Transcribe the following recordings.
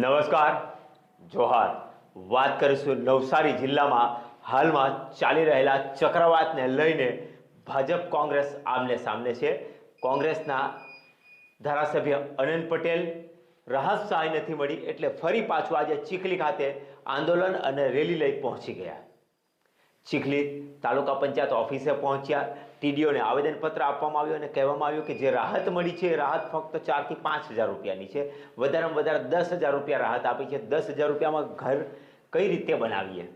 નમસ્કાર, જોહાર. વાત કરીશું નવસારી જિલ્લામાં હાલમાં ચાલી રહેલા ચક્રવાતને લઈને ભાજપ કોંગ્રેસ આમને સામને છે. કોંગ્રેસના ધારાસભ્ય અનંત પટેલ રાહત સહાય નથી મળી એટલે ફરી પાછું આજે ચીખલી ખાતે આંદોલન અને રેલી લઈ પહોંચી ગયા. ચીખલી તાલુકા પંચાયત ઓફિસે પહોંચ્યા. ટીડીઓને આવેદનપત્ર આપવામાં આવ્યું અને કહેવામાં આવ્યું કે જે રાહત મળી છે, એ રાહત ફક્ત ચારથી પાંચ હજાર રૂપિયાની છે. વધારેમાં વધારે દસ હજાર રૂપિયા રાહત આપી છે. દસ હજાર રૂપિયામાં ઘર કઈ રીતે બનાવીએ?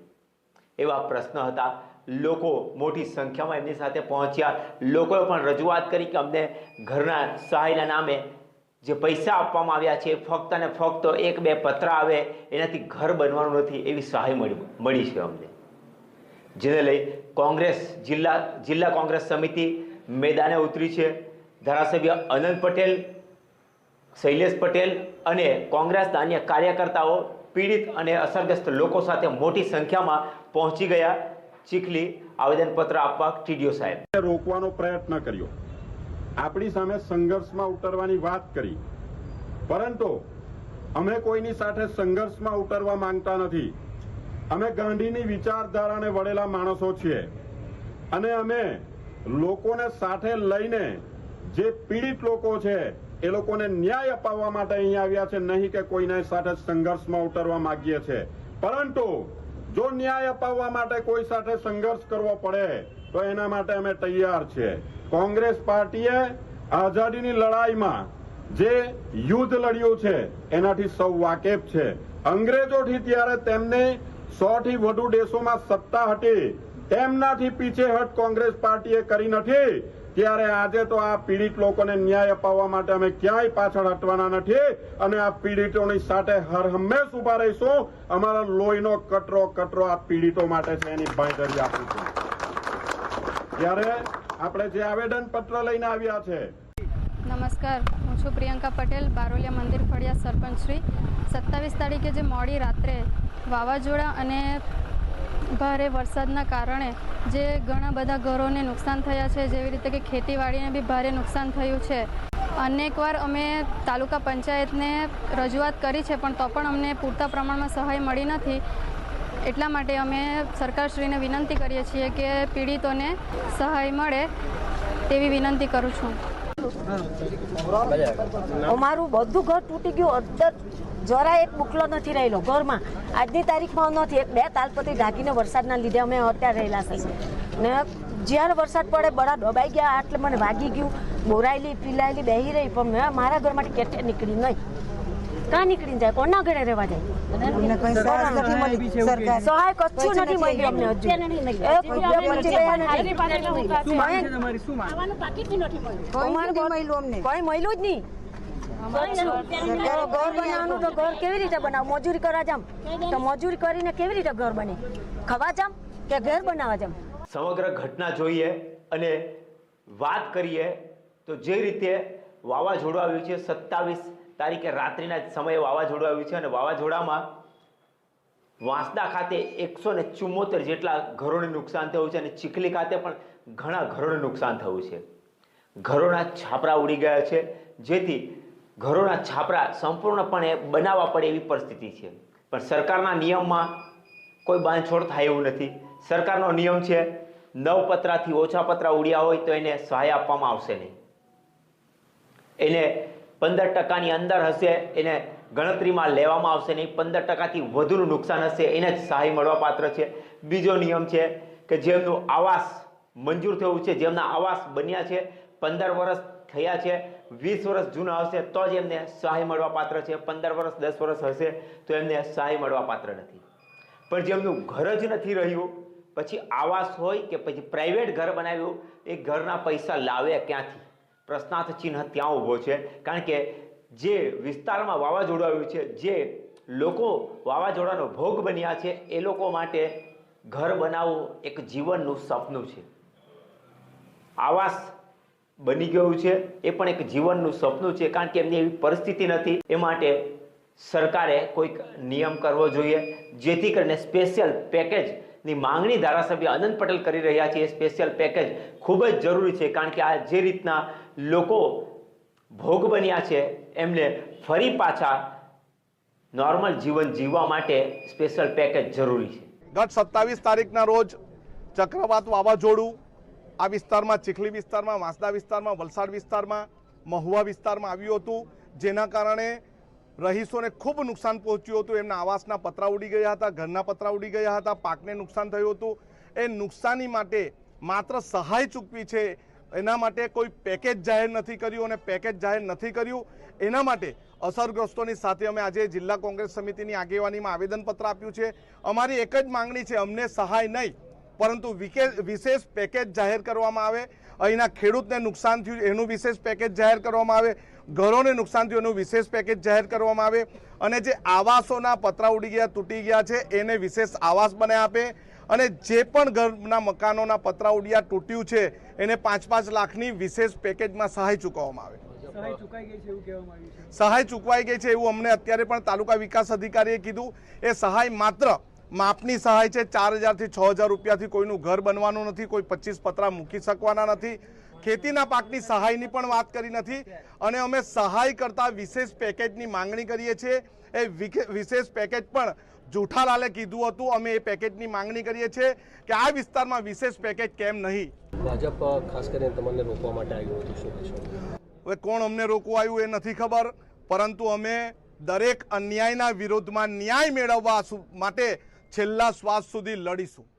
એવા પ્રશ્ન હતા. લોકો મોટી સંખ્યામાં એમની સાથે પહોંચ્યા. લોકોએ પણ રજૂઆત કરી કે અમને ઘરના સહાયના નામે જે પૈસા આપવામાં આવ્યા છે ફક્ત અને ફક્ત એક બે પત્ર આવે. એનાથી ઘર બનવાનું નથી, એવી સહાય મળી મળી છે અમને. જેને લઈ કોંગ્રેસ જિલ્લા જિલ્લા કોંગ્રેસ સમિતિ મેદાને ઉતરી છે. ધારાસભ્ય અનંત પટેલ, શૈલેષ પટેલ અને કોંગ્રેસના અન્ય કાર્યકર્તાઓ પીડિત અને અસરગ્રસ્ત લોકો સાથે મોટી સંખ્યામાં પહોંચી ગયા. ચીખલી આવેદનપત્ર આપવા ટીડીઓ સાહેબ. રોકવાનો પ્રયત્ન કર્યો. આપણી સામે સંઘર્ષમાં ઉતરવાની વાત કરી. પરંતુ અમે કોઈની સાથે સંઘર્ષમાં ઉતરવા માંગતા નથી. અમે ગાંધીની વિચારધારાને વળેલા માણસો છીએ. અને અમે લોકોને સાથે લઈને જે પીડિત લોકો છે, એ લોકોને ન્યાય અપાવવા માટે અહીં આવ્યા છે, નહીં કે કોઈને સાથે સંઘર્ષમાં ઉતરવા માંગીએ છે. પરંતુ જો ન્યાય અપાવવા માટે કોઈ સાથે સંઘર્ષ કરવો પડે, તો એના માટે અમે તૈયાર છીએ કોંગ્રેસ પાર્ટીએ આઝાદીની લડાઈમાં જે યુદ્ધ લડ્યું છે, એનાથી સૌ વાકેફ છે. અંગ્રેજોથી ત્યારે તેમને સો થી વધુ દેશોમાં સત્તા હતી તેમનાથી પીછેહટ કોંગ્રેસ પાર્ટીએ કરી નથી. ત્યારે આજે તો આ પીડિત લોકોને ન્યાય અપાવવા માટે અમે ક્યાંય પાછળ હટવાના નથી અને આ પીડિતોની સાથે હર હંમેશ ઊભા રહીશું. અમારા લોહીનો કટરો કટરો આ પીડિતો માટે છે એની બાંયધરી આપીશું ત્યારે આપણે જે આવેદન પત્ર લઈને આવ્યા છે. નમસ્કાર, હું છું પ્રિયંકા પટેલ, બારોલિયા મંદિર ફળિયા સરપંચ શ્રી. સત્તાવીસ તારીખે જે મોડી રાત્રે વાવાઝોડા અને ભારે વરસાદના કારણે જે ઘણા બધા ઘરોને નુકસાન થયા છે, જેવી રીતે કે ખેતીવાડીને બી ભારે નુકસાન થયું છે. અનેકવાર અમે તાલુકા પંચાયતને રજૂઆત કરી છે, પણ તો પણ અમને પૂરતા પ્રમાણમાં સહાય મળી નથી. એટલા માટે અમે સરકારશ્રીને વિનંતી કરીએ છીએ કે પીડિતોને સહાય મળે, તેવી વિનંતી કરું છું. અમારું બધું ઘર તૂટી ગયું. અડધર જરા એક બુકલો નથી રહેલો ઘરમાં. આજની તારીખમાં નથી. એક બે તાલપત્રી ઢાંકીને વરસાદના લીધે અમે અત્યારે રહેલા છીએ ને જ્યારે વરસાદ પડે બળા ડબાઈ ગયા એટલે મને વાગી ગયું. બોરાયેલી, પીલાયેલી બેહી રહી. પણ મેં મારા ઘરમાંથી કેટે નીકળી નહીં. કાં નીકળી જાય? કોના ઘરે રહેવા જાય? સહાય કચ્છું નથી મળી. અમને હજુ એક કોઈ મળ્યું જ નહીં. ઘર બનાવવાનું તો ઘર કેવી રીતે બનાવ? મજૂરી કરવા જામ. તો મજૂરી કરીને કેવી રીતે ઘર બને? ખવા જામ કે ઘર બનાવવા જામ? સમગ્ર ઘટના જોઈએ અને વાત કરીએ તો જે રીતે વાવાઝોડું આવ્યું છે સત્તાવીસ તારીખે રાત્રિના સમયે વાવાઝોડું આવ્યું છે અને વાવાઝોડામાં વાંસદા ખાતે એકસો ને ચુમ્મોતેર જેટલા ઘરોને નુકસાન થયું છે અને ચીખલી ખાતે પણ ઘણા ઘરોને નુકસાન થયું છે. ઘરોના છાપરા ઉડી ગયા છે, જેથી ઘરોના છાપરા સંપૂર્ણપણે બનાવવા પડે એવી પરિસ્થિતિ છે. પણ સરકારના નિયમમાં કોઈ બાંધછોડ થાય એવું નથી. સરકારનો નિયમ છે નવ પતરાથી ઓછા પતરા ઉડ્યા હોય તો એને સહાય આપવામાં આવશે નહીં. એને પંદર ટકાની અંદર હશે, એને ગણતરીમાં લેવામાં આવશે નહીં. પંદર ટકાથી વધુનું નુકસાન હશે, એને જ સહાય મળવા પાત્ર છે. બીજો નિયમ છે કે જેમનું આવાસ મંજૂર થયું છે, જેમના આવાસ બન્યા છે, પંદર વર્ષ થયા છે, વીસ વર્ષ જૂના હશે, તો જ એમને સહાય મળવા પાત્ર છે. પંદર વર્ષ, દસ વર્ષ હશે, તો એમને સહાય મળવા પાત્ર નથી. પણ જેમનું ઘર જ નથી રહ્યું, પછી આવાસ હોય કે પછી પ્રાઇવેટ ઘર બનાવ્યું, એ ઘરના પૈસા લાવે ક્યાંથી? પ્રશ્નાર્થ ચિહ્ન ત્યાં ઊભો છે. કારણ કે જે વિસ્તારમાં વાવાઝોડું આવ્યું છે, જે લોકો વાવાઝોડાનો ભોગ બન્યા છે, એ લોકો માટે ઘર બનાવવું એક જીવનનું સપનું છે. આવાસ બની ગયું છે, એ પણ એક જીવનનું સપનું છે, કારણ કે એમની એવી પરિસ્થિતિ નથી. એ માટે સરકારે કોઈક નિયમ કરવો જોઈએ, જેથી કરીને સ્પેશિયલ પેકેજની માંગણી ધારાસભ્ય અનંત પટેલ કરી રહ્યા છે. એ સ્પેશિયલ પેકેજ ખૂબ જ જરૂરી છે, કારણ કે આ જે રીતના લોકો ભોગ બન્યા છે, એમને ફરી પાછા નોર્મલ જીવન જીવવા માટે સ્પેશિયલ પેકેજ જરૂરી છે. ગત સત્તાવીસ તારીખના રોજ ચક્રવાત વાવાઝોડું આ વિસ્તારમાં, ચીખલી વિસ્તારમાં, વાંસદા વિસ્તારમાં, વલસાડ વિસ્તારમાં, મહુવા વિસ્તારમાં આવ્યું હતું. જેના કારણે રહીશોને ખૂબ નુકસાન પહોંચ્યું હતું. એમના આવાસના પતરા ઉડી ગયા હતા, ઘરના પતરા ઉડી ગયા હતા, પાકને નુકસાન થયું હતું. એ નુકસાની માટે માત્ર સહાય ચૂકવી છે. એના માટે કોઈ પેકેજ જાહેર નથી કર્યું અને પેકેજ જાહેર નથી કર્યું. એના માટે અસરગ્રસ્તોની સાથે અમે આજે જિલ્લા કોંગ્રેસ સમિતિની આગેવાનીમાં આવેદનપત્ર આપ્યું છે. અમારી એક જ માંગણી છે, અમને સહાય નહીં, પરંતુ વિશેષ પેકેજ જાહેર કરવામાં આવે. અહીંના ખેડૂતને નુકસાન થયું એનું વિશેષ પેકેજ જાહેર કરવામાં આવે. ઘરોને નુકસાન થયું એનું વિશેષ પેકેજ જાહેર કરવામાં આવે. અને જે આવાસોના પતરા ઉડી ગયા તૂટી ગયા છે એને વિશેષ આવાસ બને આપે. અને જે પણ ઘરના મકાનોના પતરા ઉડ્યા તૂટ્યું છે એને પાંચ પાંચ લાખની વિશેષ પેકેજમાં સહાય ચૂકવવામાં આવે. સહાય ચૂકવાઈ ગઈ છે એવું અમને અત્યારે પણ તાલુકા વિકાસ અધિકારીએ કીધું. એ સહાય માત્ર માપની સહાય છે ચાર હજારથી છ હજાર રૂપિયાથી કોઈનું ઘર બનવાનું નથી કોઈ પચીસ પતરા મૂકી શકવાના નથી. ખેતીના પાકની સહાયની પણ વાત કરી નથી અને અમે સહાય કરતા વિશેષ પેકેજની માંગણી કરીએ છીએ. એ વિશેષ પેકેજ પણ જુઠાલાલે કીધું હતું અમે એ પેકેજની માંગણી કરીએ છીએ કે આ વિસ્તારમાં વિશેષ પેકેજ કેમ નહીં. ભાજપ ખાસ કરીને તમને રોકવા માટે આવ્યું હતું શું હવે કોણ અમને રોકવા આવ્યું એ નથી ખબર પરંતુ અમે દરેક અન્યાયના વિરોધમાં ન્યાય મેળવવા માટે છેલ્લા શ્વાસ સુધી લડીશું.